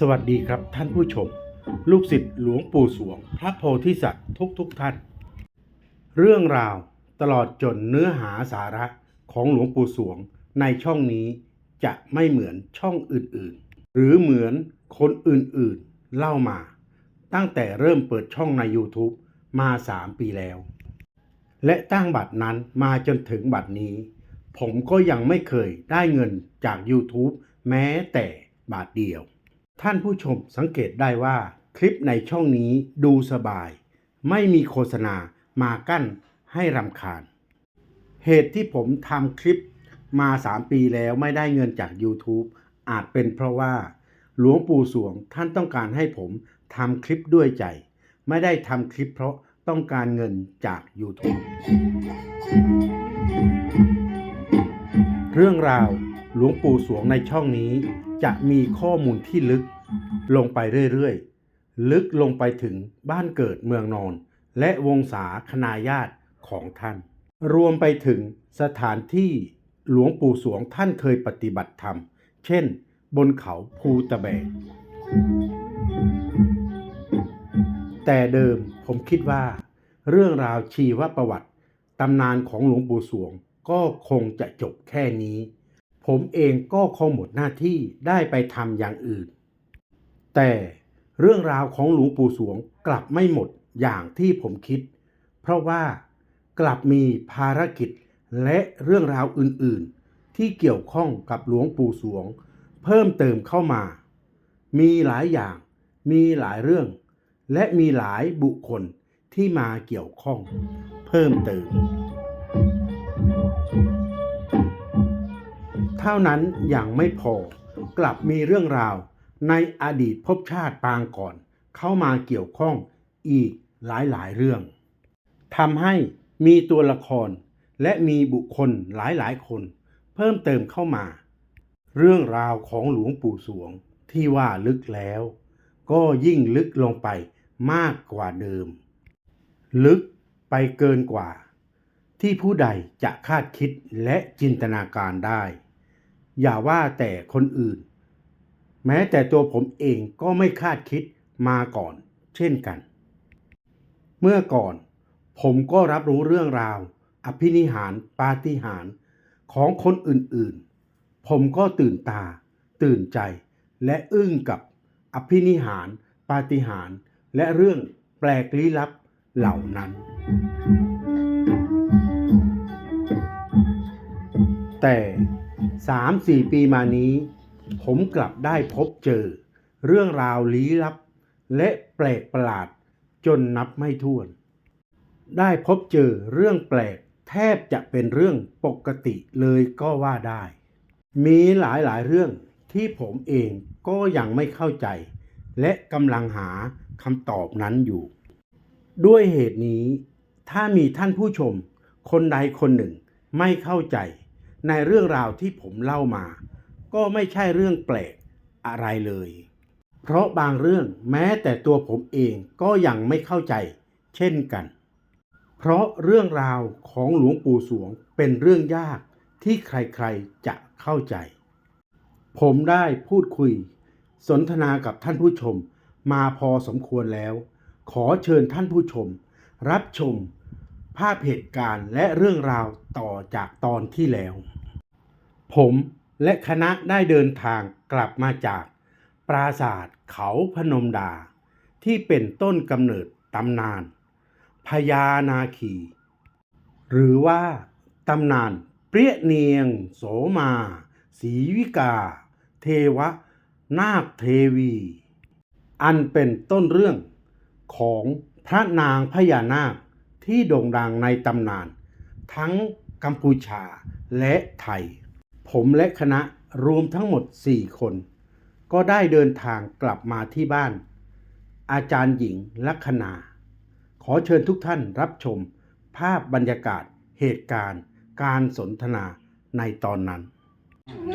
สวัสดีครับท่านผู้ชม ลูกศิษย์หลวงปู่สวง พระโพธิสัตว์ทุกทุกท่าน เรื่องราวตลอดจนเนื้อหาสาระของหลวงปู่สวงในช่องนี้จะไม่เหมือนช่องอื่นๆ หรือเหมือนคนอื่นๆเล่ามา ตั้งแต่เริ่มเปิดช่องใน YouTube มา 3 ปีแล้ว และตั้งบัตรนั้นมาจนถึงบัตรนี้ ผมก็ยังไม่เคยได้เงินจาก YouTube แม้แต่บาทเดียว ท่านผู้ชมสังเกตได้ว่าคลิปในช่องนี้ดูสบาย ไม่มีโฆษณามากั้นให้รำคาญ เหตุที่ผมทำคลิปมา 3 ปีแล้วไม่ได้เงินจาก YouTube อาจเป็นเพราะว่า หลวงปู่สวงท่านต้องการให้ผมทำคลิปด้วยใจ ไม่ได้ทำคลิปเพราะต้องการเงินจาก YouTube เรื่องราวหลวงปู่สวงในช่องนี้ จะมีข้อมูลที่ลึกลงไปเรื่อยๆ ลึกลงไปถึงบ้านเกิดเมืองนอน และวงศาคณาญาติของท่าน รวมไปถึงสถานที่หลวงปู่สวงท่านเคยปฏิบัติธรรม เช่น บนเขาภูตะแบกแต่เดิมผมคิดว่า เรื่องราวชีวประวัติตำนานของหลวงปู่สวงก็คงจะจบแค่นี้ ผมเองก็คงหมดหน้าที่ได้ไปทำอย่างอื่น แต่เรื่องราวของหลวงปู่สวงกลับไม่หมดอย่างที่ผมคิด เพราะว่ากลับมีภารกิจและเรื่องราวอื่นๆ ที่เกี่ยวข้องกับหลวงปู่สวง เพิ่มเติมเข้ามา มีหลายอย่าง มีหลายเรื่อง และมีหลายบุคคลที่มาเกี่ยวข้อง เพิ่มเติม เท่านั้นยังไม่พอกลับมีเรื่องราวในอดีตภพชาติปางก่อน เข้ามาเกี่ยวข้องอีกหลายๆเรื่องทำให้มีตัวละครและมีบุคคลหลายๆคน เพิ่มเติมเข้ามา เรื่องราวของหลวงปู่สวงที่ว่าลึกแล้ว ก็ยิ่งลึกลงไปมากกว่าเดิม ลึกไปเกินกว่า ที่ผู้ใดจะคาดคิดและจินตนาการได้ อย่าว่าแต่คนอื่น แม้แต่ตัวผมเองก็ไม่คาดคิดมาก่อน เช่นกัน เมื่อก่อนผมก็รับรู้เรื่องราว อภินิหารปาฏิหาร ของคนอื่นๆ ผมก็ตื่นตา ตื่นใจ และอึ้งกับอภินิหารปาฏิหาร และเรื่องแปลกลี้ลับเหล่านั้น แต่ สามสี่ปีมานี้ ผมกลับได้พบเจอ เรื่องราวลี้ลับ และแปลกประหลาดจนนับไม่ถ้วน ได้พบเจอเรื่องแปลกแทบจะเป็นเรื่องปกติเลยก็ว่าได้ มีหลายหลายๆเรื่องที่ผมเองก็ยังไม่เข้าใจ และกำลังหาคำตอบนั้นอยู่ ด้วยเหตุนี้ ถ้ามีท่านผู้ชม คนใดคนหนึ่งไม่เข้าใจ ในเรื่องราวที่ผมเล่ามา ก็ไม่ใช่เรื่องแปลกอะไรเลย เพราะบางเรื่องแม้แต่ตัวผมเองก็ยังไม่เข้าใจ เช่นกัน เพราะเรื่องราวของหลวงปู่สวงเป็นเรื่องยากที่ใครๆจะเข้าใจ ผมได้พูดคุย สนทนากับท่านผู้ชมมาพอสมควรแล้ว ขอเชิญท่านผู้ชม รับชม ภาพเหตุการณ์และเรื่องราวต่อจากตอนที่แล้ว ผมและคณะได้เดินทางกลับมาจาก ปราสาทเขาพนมดา ที่เป็นต้นกำเนิดตำนานพญานาคี หรือว่าตำนานเปรี้ยเนียง โสมาศีวิกา เทวะ นาคเทวี อันเป็นต้นเรื่องของพระนางพญานาค ที่โด่งดังในตำนาน ทั้งกัมพูชาและไทย ผมและคณะรวมทั้งหมด 4 คน ก็ได้เดินทางกลับมาที่บ้าน อาจารย์หญิงลัคนา ขอเชิญทุกท่านรับชมภาพบรรยากาศเหตุการณ์ การสนทนาในตอนนั้น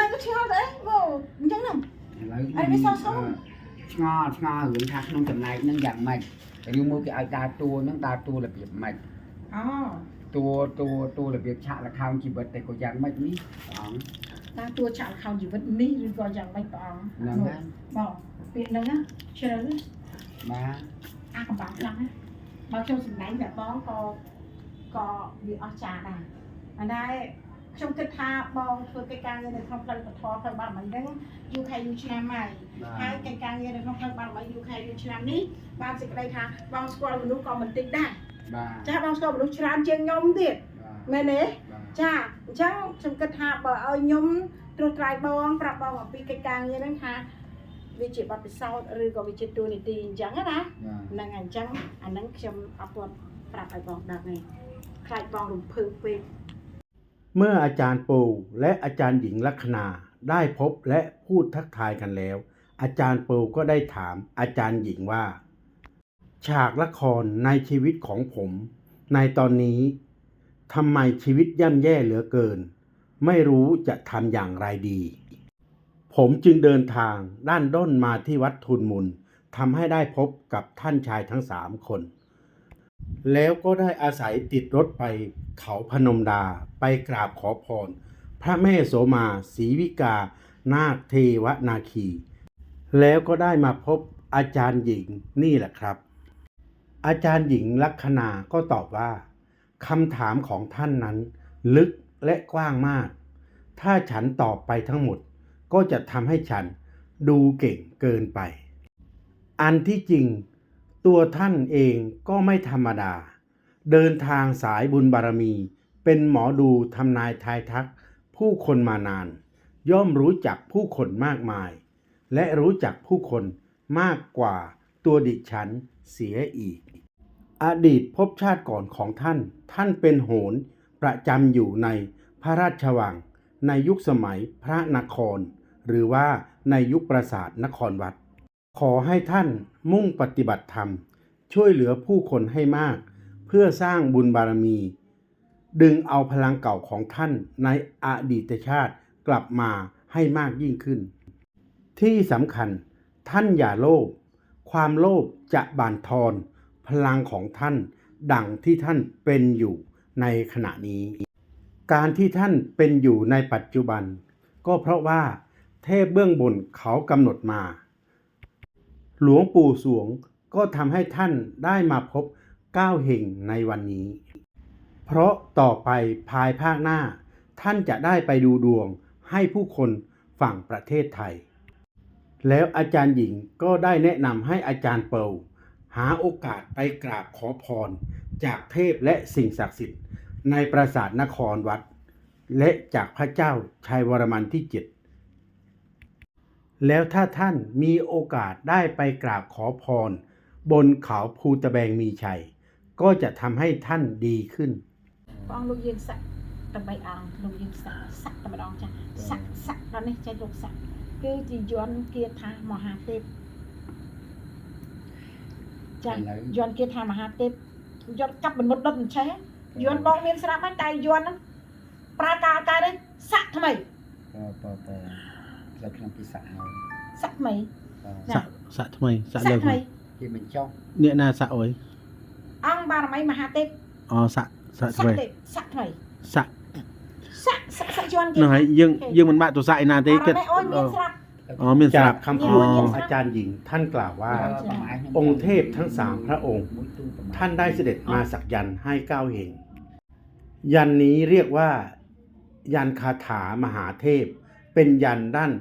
នៅក៏ឆ្ងល់ដែរមកអញ្ចឹងណា ឥឡូវ អីវាសោះសោះ ឆ្ងល់ឆ្ងល់រឿងថាក្នុងចំណែកហ្នឹងយ៉ាងម៉េច ឬមួយគេឲ្យដើរតួហ្នឹងដើរតួរបៀបម៉េចអូតួតួតួរបៀបឆាកល្ខោនជីវិតតែក៏យ៉ាងម៉េចនេះព្រះអង្គតាតួចាក់ខោជីវិតនេះឬក៏យ៉ាងម៉េចព្រះអង្គហ្នឹងហើយបងពាក្យហ្នឹងណាជ្រៅបាទអាកំបាំងខ្លាំងណាបើខ្ញុំសម្ដែងតែបងក៏ក៏វាអស្ចារ្យដែរអានេះ ខ្ញុំគិតថាបងធ្វើកិច្ចការងារនៅក្នុងផ្លូវពធផ្លូវបារមីហ្នឹងយូរខែយូរឆ្នាំហើយបាទហើយកិច្ចការងារនៅក្នុងផ្លូវបារមីយូរខែយូរឆ្នាំនេះបានសេចក្តីថាបងស្គាល់មនុស្សក៏មិនតិចដែរបាទចាបងស្គាល់មនុស្សច្រើនជាងខ្ញុំទៀតបាទមែនទេបាទចាអញ្ចឹងខ្ញុំគិតថាបើឲ្យខ្ញុំត្រួសត្រាយបងប្រាប់បងអំពីកិច្ចការងារហ្នឹងថាវាជាបទពិសោធន៍ឬក៏វាជាតួនាទីអញ្ចឹងណាបាទហ្នឹងហើយអញ្ចឹងអាហ្នឹងខ្ញុំអត់ទាន់ប្រាប់ឲ្យបងដឹងទេខ្លាចបងរំភើបពេក เมื่ออาจารย์ปูและอาจารย์หญิงลัคนาได้พบและพูดทักทายกันแล้ว อาจารย์ปูก็ได้ถามอาจารย์หญิงว่า ฉากละครในชีวิตของผม ในตอนนี้ทำไมชีวิตย่ำแย่เหลือเกิน ไม่รู้จะทำอย่างไรดี ผมจึงเดินทางด้านด้นมาที่วัดทุนมุลทำให้ได้พบกับท่านชายทั้งสามคน แล้วก็ได้อาศัยติดรถไปเขาพนมดาไปกราบขอพร พระแม่โสมาศรีวิกา นาคเทวนาคี แล้วก็ได้มาพบอาจารย์หญิงนี่แหละครับ อาจารย์หญิงลัคนาก็ตอบว่าคำถามของท่านนั้น ลึกและกว้างมาก ถ้าฉันตอบไปทั้งหมด ก็จะทำให้ฉันดูเก่งเกินไป อันที่จริง ตัวท่านเองก็ไม่ธรรมดา เดินทางสายบุญบารมี เป็นหมอดูทำนายทายทัก ผู้คนมานาน ย่อมรู้จักผู้คนมากมาย และรู้จักผู้คนมากกว่าตัวดิฉันเสียอีก อดีตภพชาติก่อนของท่าน ท่านเป็นโหรประจำอยู่ในพระราชวัง ในยุคสมัยพระนคร หรือว่าในยุคปราสาทนครวัด ขอให้ท่านมุ่งปฏิบัติธรรม ช่วยเหลือผู้คนให้มาก เพื่อสร้างบุญบารมี ดึงเอาพลังเก่าของท่านในอดีตชาติกลับมาให้มากยิ่งขึ้น ที่สำคัญท่านอย่าโลภความโลภจะบั่นทอนพลังของท่านดังที่ท่านเป็นอยู่ในขณะนี้ การที่ท่านเป็นอยู่ในปัจจุบัน ก็เพราะว่าเทพเบื้องบนเขากำหนดมา หลวงปู่สวงก็ทำให้ท่านได้มาพบก้าวเห่งในวันนี้ เพราะต่อไปภายภาคหน้า ท่านจะได้ไปดูดวงให้ผู้คนฝั่งประเทศไทย แล้วอาจารย์หญิงก็ได้แนะนำให้อาจารย์เปิลหาโอกาสไปกราบขอพร จากเทพและสิ่งศักดิ์สิทธิ์ ในปราสาทนครวัด และจากพระเจ้าชัยวรมันที่เจ็ด แล้วถ้าท่านมีโอกาสได้ไปกราบขอพร บนเขาภูตะแบงมีชัย ก็จะทำให้ท่านดีขึ้น បងលោកយើងសាក់តែបីអង្គលោកយើងសាក់សាក់តែម្ដងចាសាក់សាក់ដល់នេះចេះលោកសាក់គឺជាយន្តគាថាមហាទេពចា ឥឡូវ យន្តគាថាមហាទេពយន្តកាប់មនុស្សដុតមិនឆេះយន្តបងមានស្រាប់ហើយតែយន្តហ្នឹងប្រើការកើតទេសាក់ថ្មី បើបើបើ លើក្នុងពិសាហើយ សាក់ថ្មី បើ ចា สะทำไมสะ សាក់ថ្មី គេមិនចុះ เนี่ยนาสะโอย អង្គបារមីមហាទេព อ๋อสะสะ សាក់ទេពសាក់ថ្មី สะ សាក់សាក់សាក់យន្តគេ នឹងហើយយើងយើងមិនបាក់ទៅសាក់ឯណាទេ អ គិត រ៉ាអូនមានស្រាប់ อ๋อមានស្ จา រា ก ប់ คำพูด อ๋อ ของอาจารย์หญิงท่านกล่าวว่า បើប្រហែលខ្ញុំ องค์เทพทั้งสามพระองค์ មួយទូប្រហែល ท่านได้เสด็จมาสักยันต์ให้เก้าเหงยันนี้เรียกว่า ยันคาถามหาเทพ เป็นยันด้าน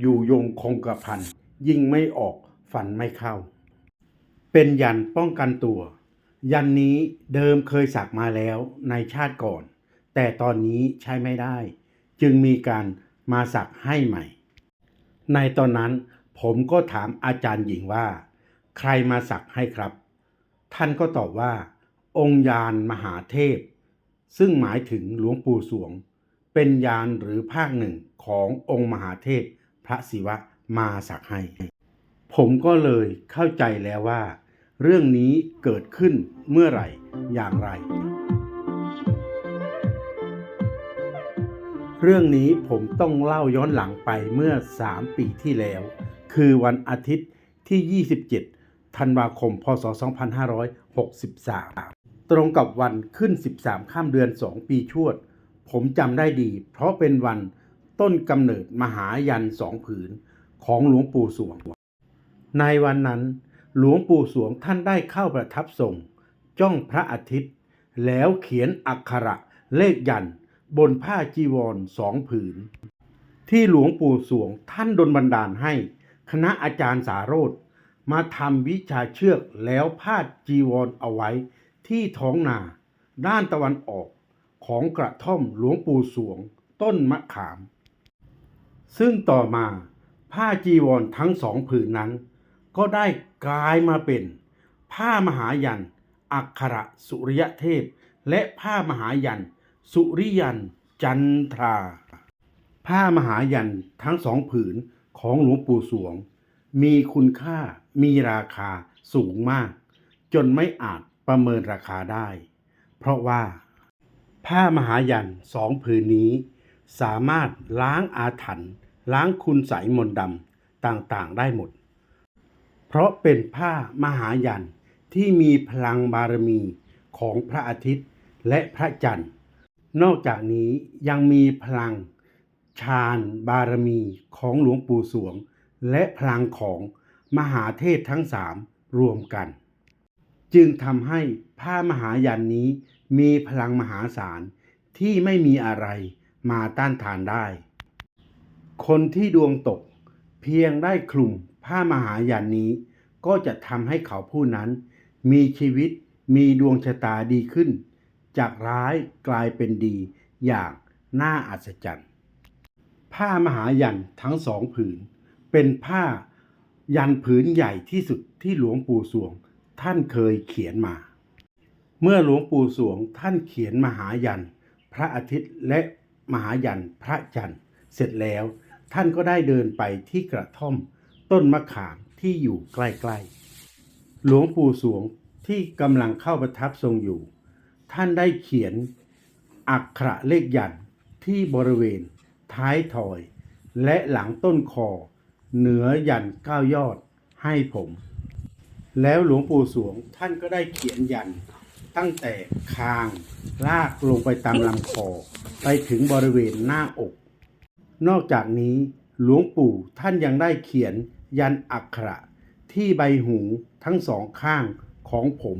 อยู่ยงคงกระพันยิงไม่ออกฝันไม่เข้า เป็นยันป้องกันตัว ยันนี้เดิมเคยสักมาแล้วในชาติก่อน แต่ตอนนี้ใช้ไม่ได้ จึงมีการมาสักให้ใหม่ ในตอนนั้นผมก็ถามอาจารย์หญิงว่า ใครมาสักให้ครับ ท่านก็ตอบว่า องค์ยานมหาเทพ ซึ่งหมายถึงหลวงปู่สวง เป็นยานหรือภาคหนึ่งขององค์มหาเทพ พระศิวะมาสักให้ ผมก็เลยเข้าใจแล้วว่า เรื่องนี้เกิดขึ้นเมื่อไหร่อย่างไร เรื่องนี้ผมต้องเล่าย้อนหลังไปเมื่อ 3 ปีที่แล้ว คือวันอาทิตย์ที่ 27 ธันวาคม พศ 2563 ตรงกับวันขึ้น 13 ข้ามเดือน 2 ปีชวด ผมจำได้ดี เพราะเป็นวัน ต้นกำเนิดมหายันสองผืนของหลวงปู่สวง ในวันนั้น หลวงปู่สวงท่านได้เข้าประทับทรง จ้องพระอาทิตย์ แล้วเขียนอักขระเลขยันบนผ้าจีวรสองผืน ที่หลวงปู่สวงท่านดลบันดาลให้ คณะอาจารย์สาโรธมาทำวิชาเชือกแล้วพาดจีวรเอาไว้ที่ท้องนา ด้านตะวันออกของกระท่อมหลวงปู่สวง ต้นมะขาม ซึ่งต่อมาผ้าจีวรทั้งสองผืนนั้น ก็ได้กลายมาเป็น ผ้ามหายัน อักขระสุริยเทพ และผ้ามหายัน สุริยัน จันทรา ผ้ามหายันทั้งสองผืนของหลวงปู่สวง มีคุณค่ามีราคาสูงมาก จนไม่อาจประเมินราคาได้ เพราะว่า ผ้ามหายันสองผืนนี้ สามารถล้างอาถรรพ์ล้างคุณใสยมนต์ดำต่างๆ ได้หมด เพราะเป็นผ้ามหายันที่มีพลังบารมีของพระอาทิตย์และพระจันทร์ นอกจากนี้ยังมีพลังฌานบารมีของหลวงปู่สวง และพลังของมหาเทพทั้งสามรวมกัน จึงทำให้ผ้ามหายันนี้มีพลังมหาศาลที่ไม่มีอะไร มาต้านทานได้ คนที่ดวงตกเพียงได้คลุมผ้ามหายันนี้ ก็จะทำให้เขาผู้นั้น มีชีวิตมีดวงชะตาดีขึ้น จากร้ายกลายเป็นดีอย่างน่าอัศจรรย์ ผ้ามหายันทั้งสองผืน เป็นผ้ายันผืนใหญ่ที่สุดที่หลวงปู่สวงท่านเคยเขียนมา เมื่อหลวงปู่สวงท่านเขียนมหายัน พระอาทิตย์และ มหายันพระจันทร์เสร็จแล้ว ท่านก็ได้เดินไปที่กระท่อม ต้นมะขามที่อยู่ใกล้ๆ หลวงปู่สวงที่กำลังเข้าประทับทรงอยู่ ท่านได้เขียนอักขระเลขยันที่บริเวณ ท้ายถอย และหลังต้นคอ เหนือยันเก้ายอดให้ผม แล้วหลวงปู่สวงท่านก็ได้เขียนยัน ตั้งแต่คางลากลงไปตามลำคอ ไปถึงบริเวณหน้าอก นอกจากนี้หลวงปู่ท่านยังได้เขียนยันอักขระ ที่ใบหูทั้งสองข้างของผม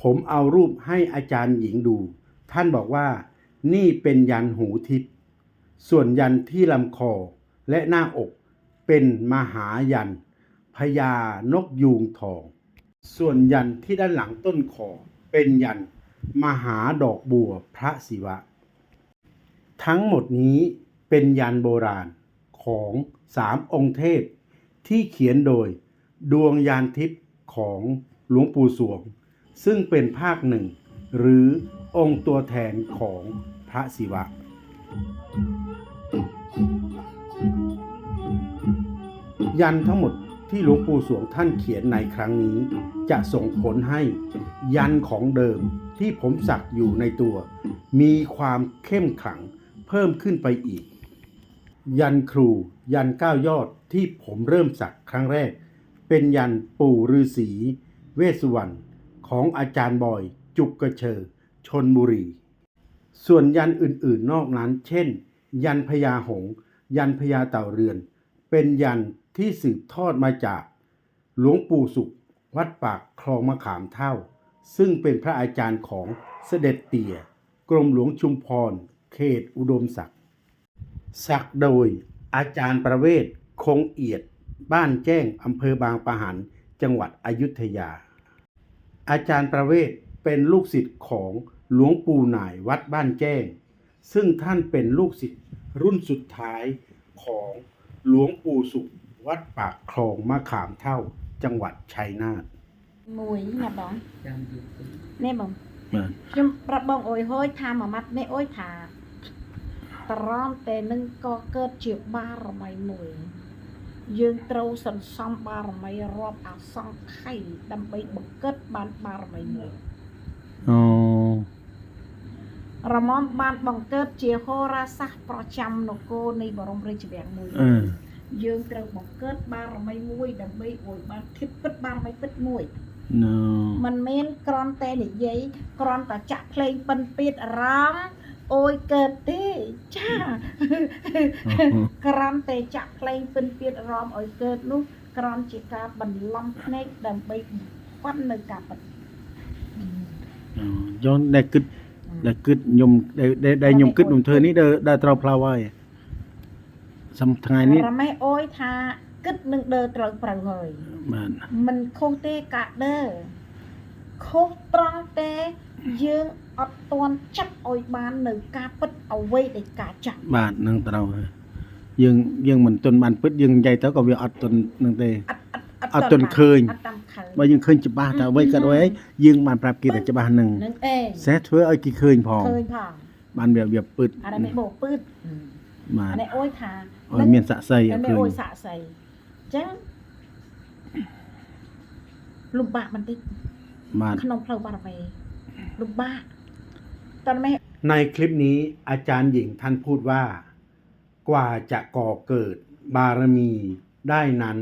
ผมเอารูปให้อาจารย์หญิงดู ท่านบอกว่า นี่เป็นยันหูทิพย์ส่วนยันที่ลำคอและหน้าอกเป็นมหายันพญานกยูงทอง ส่วนยันที่ด้านหลังต้นคอเป็นยันมหาดอกบัวพระศิวะ ทั้งหมดนี้เป็นยันโบราณของสามองค์เทพที่เขียนโดยดวงยานทิพย์ของหลวงปู่สวง ซึ่งเป็นภาคหนึ่ง หรือองค์ตัวแทนของพระศิวะ ยันทั้งหมด ที่หลวงปู่สวงท่านเขียนในครั้งนี้ จะส่งผลให้ยันของเดิมที่ผมสักอยู่ในตัว มีความเข้มขลังเพิ่มขึ้นไปอีก ยันครูยันเก้ายอดที่ผมเริ่มสักครั้งแรก เป็นยันปู่ฤาษีเวสุวรรณของอาจารย์บอย จุกกระเชอชนบุรี ส่วนยันอื่นๆนอกนั้น เช่น ยันพญาหง ยันพญาเต่าเรือน เป็นยัน ที่สืบทอดมาจากหลวงปู่สุข วัดปากคลองมะขามเท่า ซึ่งเป็นพระอาจารย์ของเสด็จเตี่ย กรมหลวงชุมพร เขตอุดมศักดิ์สักโดยอาจารย์ประเวศคงเอียด บ้านแจ้งอำเภอบางปะหัน จังหวัดอยุธยา อาจารย์ประเวศเป็นลูกศิษย์ของหลวงปู่หน่ายวัดบ้านแจ้ง ซึ่งท่านเป็นลูกศิษย์รุ่นสุดท้ายของหลวงปู่สุข วัดปากคลองมะขามเท่า จังหวัดชัยนาท មួយណាបង ចាំយូរទៅ នេះបង បាទ ខ្ញុំប្រាប់បងអុយហួយថាមួយម៉ាត់នេះអុយថាត្រង់តែនឹងក៏កើតជាបារមីមួយ យើងត្រូវសន្សំបារមីរាប់អសង្ខ័យដើម្បីបង្កើតបានបារមីមួយ อ๋อ រមមបានបង្កើតជាហោរាសាស្ត្រប្រចាំនគរនៃបរមរាជវាំងមួយ เออ យើងត្រូវបង្កើតបារមីមួយដើម្បីឲ្យបានធិបពិតបារមីពិតមួយមិនមានក្រន់តែនិយាយក្រន់តែចាក់ភ្លេងប៉ិនពីតអារម្មណ៍អូយកើតទេចាក្រំតែចាក់ភ្លេងពិនពៀតរំឲ្យកើតនោះក្រំជាការបន្លំភ្នែកដើម្បីបំផិននៅការពិតយ៉ាងដែលគិតដែលគិតខ្ញុំដែលខ្ញុំគិតខ្ញុំធ្វើនេះដល់ត្រូវផ្លាវហើយ សំថ្ងៃនេះរម៉េះអូយថាគិតនឹងដើរត្រូវប្រៅហើយបាទមិនខុសទេកាដើរខុសត្រង់ទេយើងអត់ទាន់ចាប់ឲ្យបាននៅការពិតអ្វីដែលការចាប់បាទនឹងត្រូវហើយយើងយើងមិនទាន់បានពិតយើងនិយាយទៅក៏វាអត់ទាន់នឹងទេអត់អត់ទាន់ឃើញអត់តាមឃើញបើយើងឃើញច្បាស់តើអ្វីក៏ដោយយើងបានប្រាប់គេតែច្បាស់នឹងនឹងអេសេះធ្វើឲ្យគេឃើញផងឃើញផងបានវាវាពិតអានេះមិនបោពឺត បាទ អានេះអូយថា ឲ្យមានស័ក្តិសិទ្ធិ អា ឲ្យ នេះ ឃើញ អូយសាក់សីអញ្ចឹងលំបាកបន្តិច បាទ ក្នុងផ្លូវបារមីលំបាកតើមិន ในคลิปนี้อาจารย์หญิงท่านพูดว่า กว่าจะก่อเกิดบารมีได้นั้น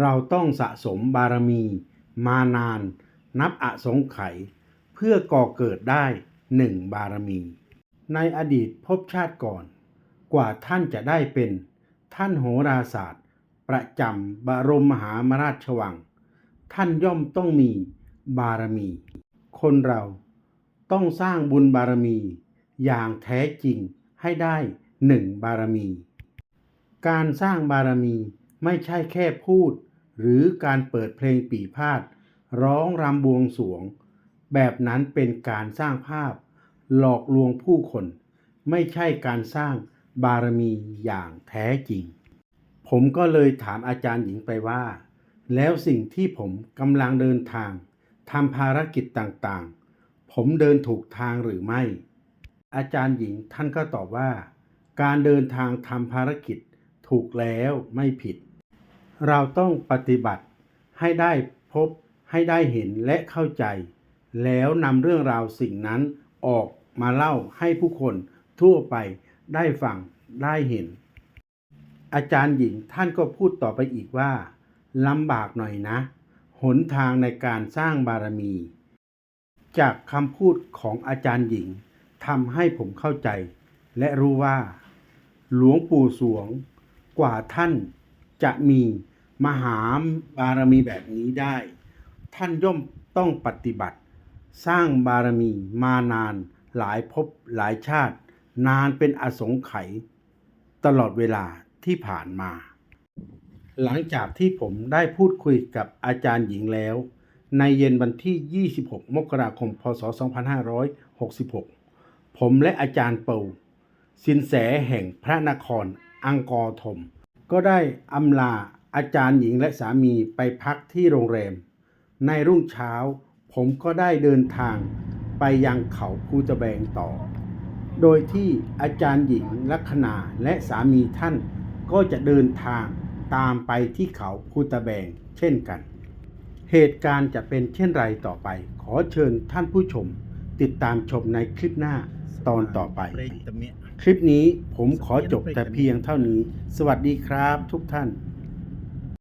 เราต้องสะสมบารมีมานาน นับอสงไขยเพื่อก่อเกิดได้หนึ่งบารมี ในอดีตภพชาติก่อน กว่าท่านจะได้เป็น ท่านโหราศาสตร์ ประจำบรมมหามราชวัง ท่านย่อมต้องมีบารมี คนเราต้องสร้างบุญบารมี อย่างแท้จริงให้ได้หนึ่งบารมี การสร้างบารมีไม่ใช่แค่พูด หรือการเปิดเพลงปีพาดร้องรำบวงสวง แบบนั้นเป็นการสร้างภาพ หลอกลวงผู้คน ไม่ใช่การสร้าง บารมีอย่างแท้จริง ผมก็เลยถามอาจารย์หญิงไปว่า แล้วสิ่งที่ผมกำลังเดินทางทำภารกิจต่างๆ ผมเดินถูกทางหรือไม่ อาจารย์หญิงท่านก็ตอบว่า การเดินทางทำภารกิจถูกแล้วไม่ผิด เราต้องปฏิบัติให้ได้พบให้ได้เห็นและเข้าใจ แล้วนำเรื่องราวสิ่งนั้นออกมาเล่าให้ผู้คนทั่วไป ได้ฟัง ได้เห็น อาจารย์หญิงท่านก็พูดต่อไปอีกว่าลำบากหน่อยนะ หนทางในการสร้างบารมี จากคำพูดของอาจารย์หญิงทำให้ผมเข้าใจ และรู้ว่า หลวงปู่สวง กว่าท่านจะมีมหาบารมีแบบนี้ได้ ท่านย่อมต้องปฏิบัติ สร้างบารมีมานานหลายภพหลายชาติ นานเป็นอสงไขยตลอดเวลาที่ผ่านมา หลังจากที่ผมได้พูดคุยกับอาจารย์หญิงแล้ว ในเย็นวันที่ 26 มกราคม พศ 2566 ผมและอาจารย์เปาสินแสแห่งพระนครอังกอร์ธม ก็ได้อำลาอาจารย์หญิงและสามีไปพักที่โรงแรม ในรุ่งเช้าผมก็ได้เดินทางไปยังเขาภูตะแบงต่อ โดยที่อาจารย์หญิงลัคนาและสามีท่านก็จะเดินทางตามไปที่เขาภูตะแบงเช่นกัน เหตุการณ์จะเป็นเช่นไรต่อไป ขอเชิญท่านผู้ชม ติดตามชมในคลิปหน้าตอนต่อไป คลิปนี้ผมขอจบแต่เพียงเท่านี้ สวัสดีครับทุกท่าน